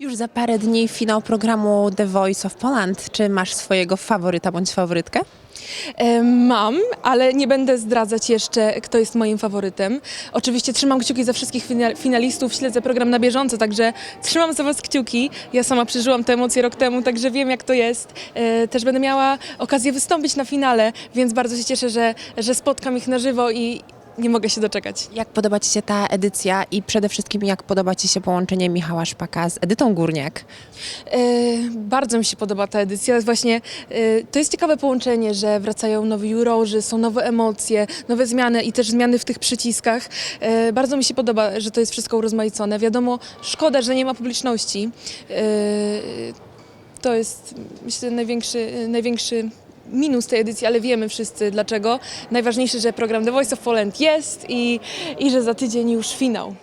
Już za parę dni finał programu The Voice of Poland. Czy masz swojego faworyta bądź faworytkę? E, Mam, ale nie będę zdradzać jeszcze, kto jest moim faworytem. Oczywiście trzymam kciuki za wszystkich fina- finalistów, śledzę program na bieżąco, także trzymam za Was kciuki. Ja sama przeżyłam te emocje rok temu, także wiem jak to jest. E, Też będę miała okazję wystąpić na finale, więc bardzo się cieszę, że, że spotkam ich na żywo i nie mogę się doczekać. Jak podoba Ci się ta edycja i przede wszystkim jak podoba Ci się połączenie Michała Szpaka z Edytą Górniak? E, Bardzo mi się podoba ta edycja. Właśnie e, to jest ciekawe połączenie, że wracają nowi jurorzy, są nowe emocje, nowe zmiany i też zmiany w tych przyciskach. E, Bardzo mi się podoba, że to jest wszystko urozmaicone. Wiadomo, szkoda, że nie ma publiczności. E, To jest myślę największy, największy minus tej edycji, ale wiemy wszyscy dlaczego. Najważniejsze, że program The Voice of Poland jest i, i że za tydzień już finał.